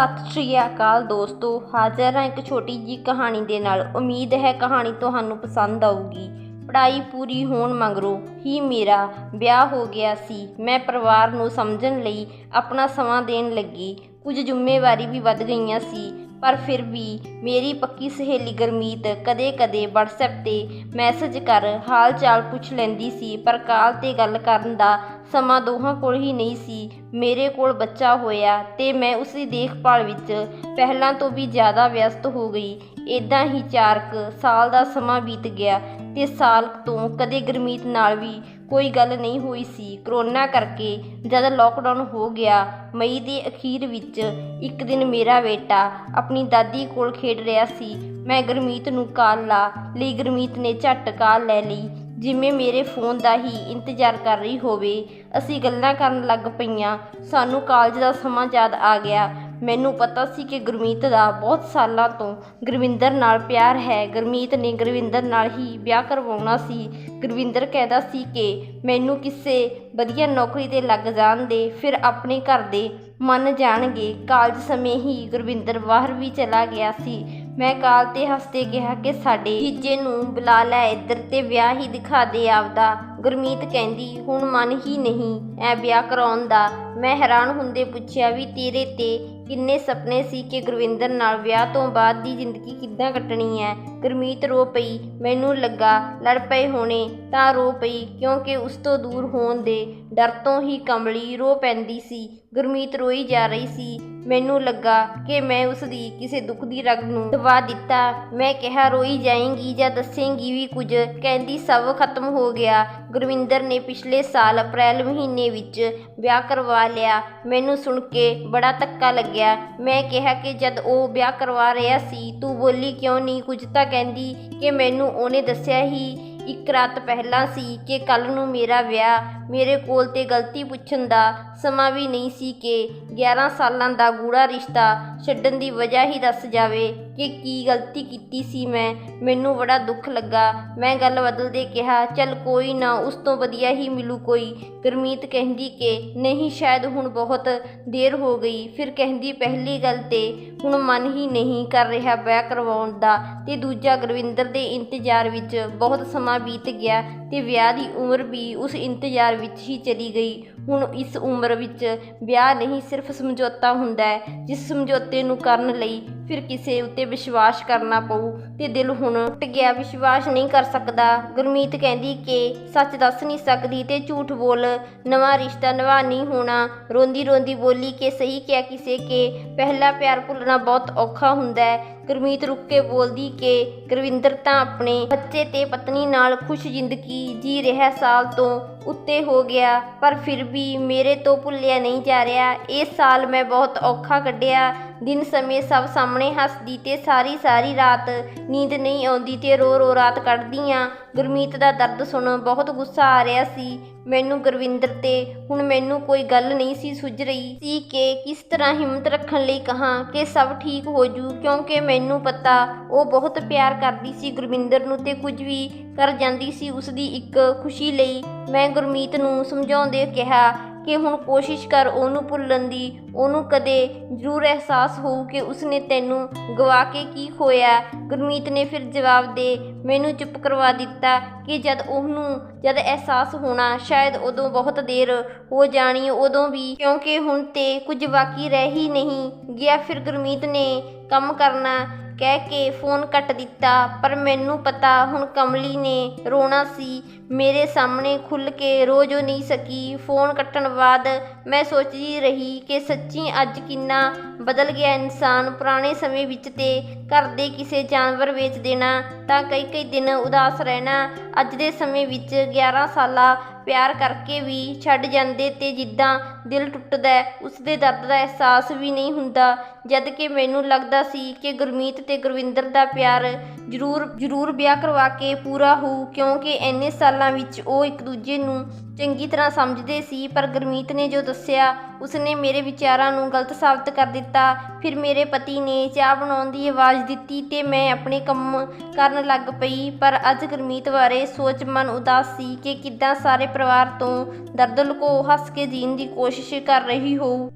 ਸਤਿ ਸ਼੍ਰੀ ਅਕਾਲ ਦੋਸਤੋ, ਹਾਜ਼ਰ ਹਾਂ ਇੱਕ ਛੋਟੀ ਜੀ ਕਹਾਣੀ ਦੇ ਨਾਲ। ਉਮੀਦ ਹੈ ਕਹਾਣੀ ਤੁਹਾਨੂੰ ਪਸੰਦ ਆਊਗੀ। ਪੜ੍ਹਾਈ ਪੂਰੀ ਹੋਣ ਮਗਰੋਂ ਹੀ ਮੇਰਾ ਵਿਆਹ ਹੋ ਗਿਆ ਸੀ। ਮੈਂ ਪਰਿਵਾਰ ਨੂੰ ਸਮਝਣ ਲਈ ਆਪਣਾ ਸਮਾਂ ਦੇਣ ਲੱਗੀ। ਕੁਝ ਜ਼ਿੰਮੇਵਾਰੀ ਵੀ ਵੱਧ ਗਈਆਂ ਸੀ, ਪਰ ਫਿਰ ਵੀ ਮੇਰੀ ਪੱਕੀ ਸਹੇਲੀ ਗਰਮੀਤ ਕਦੇ-ਕਦੇ WhatsApp ਤੇ ਮੈਸੇਜ ਕਰ ਹਾਲ ਚਾਲ ਪੁੱਛ ਲੈਂਦੀ ਸੀ, ਪਰ ਕਾਲ ਤੇ ਗੱਲ ਕਰਨ ਦਾ ਸਮਾਂ ਦੋਹਾਂ ਕੋਲ ਹੀ ਨਹੀਂ ਸੀ। ਮੇਰੇ ਕੋਲ ਬੱਚਾ ਹੋਇਆ ਤੇ ਮੈਂ ਉਸ ਦੀ ਦੇਖਭਾਲ ਵਿੱਚ ਪਹਿਲਾਂ ਤੋਂ ਵੀ ਜ਼ਿਆਦਾ ਵਿਅਸਤ ਹੋ ਗਈ। ਇਦਾਂ ਹੀ 4 ਸਾਲ ਦਾ ਸਮਾਂ ਬੀਤ ਗਿਆ ਤੇ ਸਾਲ ਤੋਂ ਕਦੇ ਗਰਮੀਤ ਨਾਲ ਵੀ ਕੋਈ ਗੱਲ ਨਹੀਂ ਹੋਈ ਸੀ। ਕਰੋਨਾ ਕਰਕੇ ਜਦ ਲੋਕਡਾਊਨ ਹੋ ਗਿਆ, ਮਈ ਦੇ ਅਖੀਰ ਵਿੱਚ ਇੱਕ ਦਿਨ ਮੇਰਾ ਬੇਟਾ ਆਪਣੀ ਦਾਦੀ ਕੋਲ ਖੇਡ ਰਿਹਾ ਸੀ। ਮੈਂ ਗਰਮੀਤ ਨੂੰ ਕਾਲ ਲਾ, ਲਈ ਗਰਮੀਤ ਨੇ ਝੱਟ ਕਾਲ ਲੈ ਲਈ। ਜਿਵੇਂ ਮੇਰੇ ਫੋਨ ਦਾ ਹੀ ਇੰਤਜ਼ਾਰ ਕਰ ਰਹੀ ਹੋਵੇ, ਅਸੀਂ ਗੱਲਾਂ ਕਰਨ ਲੱਗ ਪਈਆਂ। ਸਾਨੂੰ ਕਾਲਜ ਦਾ ਸਮਾਂ ਯਾਦ ਆ ਗਿਆ। ਮੈਨੂੰ ਪਤਾ ਸੀ ਕਿ ਗੁਰਮੀਤ ਦਾ ਬਹੁਤ ਸਾਲਾਂ ਤੋਂ ਗੁਰਵਿੰਦਰ ਨਾਲ ਪਿਆਰ ਹੈ। ਗੁਰਮੀਤ ਨੇ ਗੁਰਵਿੰਦਰ ਨਾਲ ਹੀ ਵਿਆਹ ਕਰਵਾਉਣਾ ਸੀ। ਗੁਰਵਿੰਦਰ ਕਹਿੰਦਾ ਸੀ ਕਿ ਮੈਨੂੰ ਕਿਸੇ ਵਧੀਆ ਨੌਕਰੀ ਤੇ ਲੱਗ ਜਾਣ ਦੇ, ਫਿਰ ਆਪਣੇ ਘਰ ਦੇ ਮੰਨ ਜਾਣਗੇ। ਕਾਲਜ ਸਮੇਂ ਹੀ ਗੁਰਵਿੰਦਰ ਬਾਹਰ ਵੀ ਚਲਾ ਗਿਆ ਸੀ। ਮੈਂ ਕਾਲ ਤੇ ਹੱਸਦੇ ਕਿਹਾ ਕਿ ਸਾਡੇ ਜੀਜੇ ਨੂੰ ਬੁਲਾ ਲੈ ਇੱਧਰ ਤੇ ਵਿਆਹ ਹੀ ਦਿਖਾ ਦੇ ਆਪਦਾ। ਗੁਰਮੀਤ ਕਹਿੰਦੀ, ਹੁਣ ਮਨ ਹੀ ਨਹੀਂ ਐ ਵਿਆਹ ਕਰਾਉਣ ਦਾ। ਮੈਂ ਹੈਰਾਨ ਹੁੰਦੇ ਪੁੱਛਿਆ ਵੀ ਤੇਰੇ ਤੇ ਕਿੰਨੇ ਸੁਪਨੇ ਸੀ ਕਿ ਗੁਰਵਿੰਦਰ ਨਾਲ ਵਿਆਹ ਤੋਂ ਬਾਅਦ ਦੀ ਜ਼ਿੰਦਗੀ ਕਿੱਦਾਂ ਕੱਟਣੀ ਹੈ ਗੁਰਮੀਤ ਰੋ ਪਈ, ਮੈਨੂੰ ਲੱਗਾ ਲੜ ਪਏ ਹੋਣੇ, ਤਾਂ ਰੋ ਪਈ, ਕਿਉਂਕਿ ਉਸ ਤੋਂ ਦੂਰ ਹੋਣ ਦੇ ਡਰ ਤੋਂ ਹੀ ਕਮਲੀ ਰੋ ਪੈਂਦੀ ਸੀ। ਗੁਰਮੀਤ ਰੋਈ ਜਾ ਰਹੀ ਸੀ। ਮੈਨੂੰ ਲੱਗਾ ਕਿ ਮੈਂ ਉਸ ਦੀ ਕਿਸੇ ਦੁੱਖ ਦੀ ਰਗ ਨੂੰ ਦਬਾ ਦਿੱਤਾ। ਮੈਂ ਕਿਹਾ, ਰੋਈ ਜਾਏਂਗੀ ਜਾਂ ਦੱਸੇਂਗੀ ਵੀ ਕੁਝ? ਕਹਿੰਦੀ, ਸਭ ਖਤਮ ਹੋ ਗਿਆ। ਗੁਰਵਿੰਦਰ ਨੇ ਪਿਛਲੇ ਸਾਲ ਅਪ੍ਰੈਲ ਮਹੀਨੇ ਵਿੱਚ ਵਿਆਹ ਕਰਵਾ ਲਿਆ। ਮੈਨੂੰ ਸੁਣ ਕੇ ਬੜਾ ਧੱਕਾ ਲੱਗਿਆ। ਮੈਂ ਕਿਹਾ ਕਿ ਜਦ ਉਹ ਵਿਆਹ ਕਰਵਾ ਰਿਹਾ ਸੀ, ਤੂੰ ਬੋਲੀ ਕਿਉਂ ਨਹੀਂ? ਕੁਝ ਤਾਂ ਕਹਿੰਦੀ ਕਿ ਮੈਨੂੰ ਉਹਨੇ ਦੱਸਿਆ ਹੀ ਇੱਕ ਰਾਤ ਪਹਿਲਾਂ ਸੀ ਕਿ ਕੱਲ ਨੂੰ ਮੇਰਾ ਵਿਆਹ ਮੇਰੇ ਕੋਲ ਤੇ ਗਲਤੀ ਪੁੱਛਣ ਦਾ ਸਮਾਂ ਵੀ ਨਹੀਂ ਸੀ ਕਿ 11 ਸਾਲਾਂ ਦਾ ਗੂੜਾ ਰਿਸ਼ਤਾ ਛੱਡਣ ਦੀ ਵਜ੍ਹਾ ਹੀ ਦੱਸ ਜਾਵੇ ਕਿ ਕੀ ਗਲਤੀ ਕੀਤੀ ਸੀ ਮੈਂ। ਮੈਨੂੰ ਬੜਾ ਦੁੱਖ ਲੱਗਾ। ਮੈਂ ਗੱਲ ਬਦਲਦੇ ਕਿਹਾ, ਚੱਲ ਕੋਈ ਨਾ, ਉਸ ਤੋਂ ਵਧੀਆ ਹੀ ਮਿਲੂ ਕੋਈ। ਗੁਰਮੀਤ ਕਹਿੰਦੀ ਕਿ, ਨਹੀਂ, ਸ਼ਾਇਦ ਹੁਣ ਬਹੁਤ ਦੇਰ ਹੋ ਗਈ। ਫਿਰ ਕਹਿੰਦੀ, ਪਹਿਲੀ ਗੱਲ ਤੇ ਹੁਣ ਮਨ ਹੀ ਨਹੀਂ ਕਰ ਰਿਹਾ ਵਿਆਹ ਕਰਵਾਉਣ ਦਾ। ਤੇ ਦੂਜਾ, ਗੁਰਵਿੰਦਰ ਦੇ ਇੰਤਜ਼ਾਰ ਵਿੱਚ ਬਹੁਤ ਸਮਾਂ ਬੀਤ ਗਿਆ ਤੇ ਵਿਆਹ ਦੀ ਉਮਰ ਵੀ ਉਸ ਇੰਤਜ਼ਾਰ ਵਿੱਚ ਹੀ ਚਲੀ ਗਈ। ਹੁਣ ਇਸ ਉਮਰ ਵਿੱਚ ਵਿਆਹ ਨਹੀਂ ਸਿਰਫ ਸਮਝੌਤਾ ਹੁੰਦਾ ਹੈ, ਜਿਸ ਸਮਝੌਤੇ ਨੂੰ ਕਰਨ ਲਈ ਫਿਰ ਕਿਸੇ ਉੱਤੇ ਵਿਸ਼ਵਾਸ ਕਰਨਾ ਪਊ ਤੇ ਦਿਲ ਹੁਣ ਟੁੱਟ ਗਿਆ, ਵਿਸ਼ਵਾਸ ਨਹੀਂ ਕਰ ਸਕਦਾ। ਗੁਰਮੀਤ ਕਹਿੰਦੀ ਕਿ ਸੱਚ ਦੱਸ ਨਹੀਂ ਸਕਦੀ ਤੇ ਝੂਠ ਬੋਲ। ਨਵਾਂ ਰਿਸ਼ਤਾ ਨਿਭਾ ਨਹੀਂ ਹੋਣਾ। ਰੋਂਦੀ ਰੋਂਦੀ ਬੋਲੀ ਕਿ ਸਹੀ ਕਿਹਾ ਕਿਸੇ ਕੇ। ਪਹਿਲਾ ਪਿਆਰ ਭੁੱਲਣਾ ਬਹੁਤ ਔਖਾ ਹੁੰਦਾ ਹੈ। ਗੁਰਮੀਤ ਰੁੱਕ ਕੇ ਬੋਲਦੀ ਕਿ ਗੁਰਵਿੰਦਰ ਤਾਂ ਆਪਣੇ ਬੱਚੇ ਤੇ ਪਤਨੀ ਨਾਲ ਖੁਸ਼ ਜ਼ਿੰਦਗੀ ਜੀ ਰਿਹਾ ਸਾਲ ਤੋਂ ਉੱਤੇ ਹੋ ਗਿਆ, ਪਰ ਫਿਰ ਵੀ ਮੇਰੇ ਤੋਂ ਭੁੱਲਿਆ ਨਹੀਂ ਜਾ ਰਿਹਾ। ਇਹ ਸਾਲ ਮੈਂ ਬਹੁਤ ਔਖਾ ਕੱਢਿਆ। ਦਿਨ ਸਮੇਂ ਸਭ ਸਾਹਮਣੇ ਹੱਸਦੀ ਤੇ ਸਾਰੀ ਸਾਰੀ ਰਾਤ ਨੀਂਦ ਨਹੀਂ ਆਉਂਦੀ ਤੇ ਰੋ ਰੋ ਰਾਤ ਕੱਢਦੀ ਆ ਗੁਰਮੀਤ ਦਾ ਦਰਦ ਸੁਣ ਬਹੁਤ ਗੁੱਸਾ ਆ ਰਿਹਾ ਸੀ। ਮੈਨੂੰ ਗੁਰਵਿੰਦਰ ਤੇ ਹੁਣ ਮੈਨੂੰ ਕੋਈ ਗੱਲ ਨਹੀਂ ਸੀ ਸੁੱਝ ਰਹੀ। ਸੀ ਕਿ ਕਿਸ ਤਰ੍ਹਾਂ ਹਿੰਮਤ ਰੱਖਣ ਲਈ ਕਹਾਂ ਕਿ ਸਭ ਠੀਕ ਹੋ ਜੂ, ਕਿਉਂਕਿ ਮੈਨੂੰ ਪਤਾ ਉਹ ਬਹੁਤ ਪਿਆਰ ਕਰਦੀ ਸੀ ਗੁਰਵਿੰਦਰ ਨੂੰ ਤੇ ਕੁਝ ਵੀ ਕਰ ਜਾਂਦੀ ਸੀ ਉਸ ਦੀ ਇੱਕ ਖੁਸ਼ੀ ਲਈ। ਮੈਂ ਗੁਰਮੀਤ ਨੂੰ ਸਮਝਾਉਂਦੇ ਕਿਹਾ ਕਿ ਹੁਣ ਕੋਸ਼ਿਸ਼ ਕਰ ਉਹਨੂੰ ਭੁੱਲਣ ਦੀ, ਉਹਨੂੰ ਕਦੇ ਜ਼ਰੂਰ ਅਹਿਸਾਸ ਹੋਊ ਕਿ ਉਸਨੇ ਤੈਨੂੰ ਗਵਾ ਕੇ ਕੀ ਖੋਇਆ। ਗੁਰਮੀਤ ਨੇ ਫਿਰ ਜਵਾਬ ਦੇ, ਮੈਨੂੰ ਚੁੱਪ ਕਰਵਾ ਦਿੱਤਾ ਕਿ ਜਦ ਉਹਨੂੰ, ਜਦ ਅਹਿਸਾਸ ਹੋਣਾ ਸ਼ਾਇਦ ਉਦੋਂ ਬਹੁਤ ਦੇਰ ਹੋ ਜਾਣੀ, ਉਦੋਂ ਵੀ ਕਿਉਂਕਿ ਹੁਣ ਤੇ ਕੁਝ ਬਾਕੀ ਰਹਿ ਹੀ ਨਹੀਂ ਗਿਆ। ਫਿਰ ਗੁਰਮੀਤ ਨੇ ਕੰਮ ਕਰਨਾ ਕਹਿ ਕੇ ਫੋਨ ਕੱਟ ਦਿੱਤਾ, ਪਰ ਮੈਨੂੰ ਪਤਾ ਹੁਣ ਕਮਲੀ ਨੇ ਰੋਣਾ ਸੀ। ਮੇਰੇ ਸਾਹਮਣੇ ਖੁੱਲ ਕੇ ਰੋ ਜੋ ਨਹੀਂ ਸਕੀ। ਫੋਨ ਕੱਟਣ ਬਾਅਦ ਮੈਂ ਸੋਚਦੀ ਰਹੀ ਕਿ ਸੱਚੀ ਅੱਜ ਕਿੰਨਾ ਬਦਲ ਗਿਆ ਇਨਸਾਨ ਪੁਰਾਣੇ ਸਮੇਂ ਵਿੱਚ ਤੇ ਘਰ ਦੇ ਕਿਸੇ ਜਾਨਵਰ ਵੇਚ ਦੇਣਾ ਤਾਂ ਕਈ ਕਈ ਦਿਨ ਉਦਾਸ ਰਹਿਣਾ। ਅੱਜ ਦੇ ਸਮੇਂ ਵਿੱਚ 11 ਸਾਲਾ ਪਿਆਰ ਕਰਕੇ ਵੀ ਛੱਡ ਜਾਂਦੇ ਤੇ ਜਿੱਦਾਂ ਦਿਲ ਟੁੱਟਦਾ ਉਸ ਦੇ ਦਰਦ ਦਾ ਅਹਿਸਾਸ ਵੀ ਨਹੀਂ ਹੁੰਦਾ। ਜਦ ਕਿ ਮੈਨੂੰ ਲੱਗਦਾ ਸੀ ਕਿ ਗੁਰਮੀਤ ਤੇ ਗੁਰਵਿੰਦਰ ਦਾ ਪਿਆਰ ਜ਼ਰੂਰ ਜ਼ਰੂਰ ਵਿਆਹ ਕਰਵਾ ਕੇ ਪੂਰਾ ਹੋਊ ਕਿਉਂਕਿ ਇੰਨੇ ਸਾਲਾਂ ਵਿੱਚ ਉਹ ਇੱਕ ਦੂਜੇ ਨੂੰ ਚੰਗੀ ਤਰ੍ਹਾਂ ਸਮਝਦੇ ਸੀ। ਪਰ ਗੁਰਮੀਤ ਨੇ ਜੋ ਦੱਸਿਆ, ਉਸਨੇ ਮੇਰੇ ਵਿਚਾਰਾਂ ਨੂੰ ਗਲਤ ਸਾਬਤ ਕਰ ਦਿੱਤਾ। ਫਿਰ ਮੇਰੇ ਪਤੀ ਨੇ ਚਾਹ ਬਣਾਉਣ ਦੀ ਆਵਾਜ਼ ਦਿੱਤੀ ਤੇ ਮੈਂ ਆਪਣੇ ਕੰਮ ਕਰਨ ਲੱਗ ਪਈ। ਪਰ ਅੱਜ ਗੁਰਮੀਤ ਬਾਰੇ ਸੋਚ ਮਨ ਉਦਾਸ ਸੀ ਕਿ ਕਿੱਦਾਂ ਸਾਰੇ ਪਰਿਵਾਰ ਤੋਂ ਦਰਦ ਲੁਕੋ ਹੱਸ ਕੇ ਜੀਣ ਦੀ ਕੋਸ਼ਿਸ਼ ਕਰ ਰਹੀ ਹੋਊ।